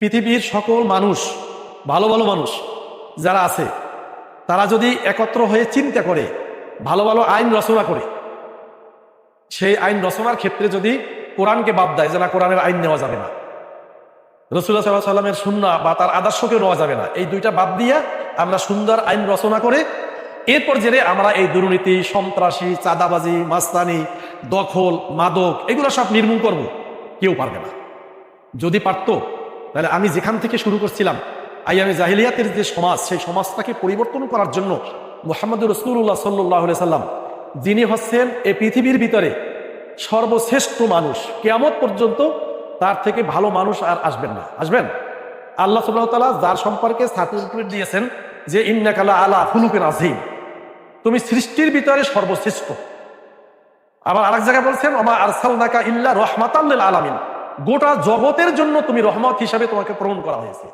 পৃথিবীর সকল মানুষ, ভালো ভালো মানুষ যারা আছে, তারা যদি একত্র হয়ে চিন্তা করে, ভালো ভালো আইন রচনা করে, সেই আইন রচনার ক্ষেত্রে যদি কোরআনকে বাদ দেয় যে না, কোরআনের আইন নেওয়া যাবে না রসুল্লাহ সাল্লাহ সাল্লামের সুন্না বা তার আদর্শকে নেওয়া যাবে না, এই দুইটা বাদ দিয়ে আমরা সুন্দর আইন রচনা করে, এরপর জেনে আমরা এই দুর্নীতি, সন্ত্রাসী, চাঁদাবাজি, মাস্তানি, দখল, মাদক, এগুলো সব নির্মূল করব, কেউ পারবে না। যদি পারতো তাহলে আমি যেখান থেকে শুরু করছিলাম আই আমি জাহিলিয়াতের যে সমাজ, সেই সমাজটাকে পরিবর্তন করার জন্য মোহাম্মদ রসুল্লাহ সাল্লাহ সাল্লাম, যিনি হচ্ছেন এই পৃথিবীর ভিতরে সর্বশ্রেষ্ঠ মানুষ, কেয়ামত পর্যন্ত তার থেকে ভালো মানুষ আর আসবেন না। আসবেন? আল্লাহ সুবাহতাল্লাহ যার সম্পর্কে সার্টিফিকেট দিয়েছেন যে ইন্নাকালা আলা হুলুকের আজিম তুমি সৃষ্টির ভিতরে সর্বশ্রেষ্ঠ। আবার আরেক জায়গায় বলছেন আমা আরসাল নাকা ইল্লা রহমাতাল্লিল আলামিন। গোটা জগতের জন্য তুমি রহমত হিসাবে তোমাকে প্রমাণ করা হয়েছে।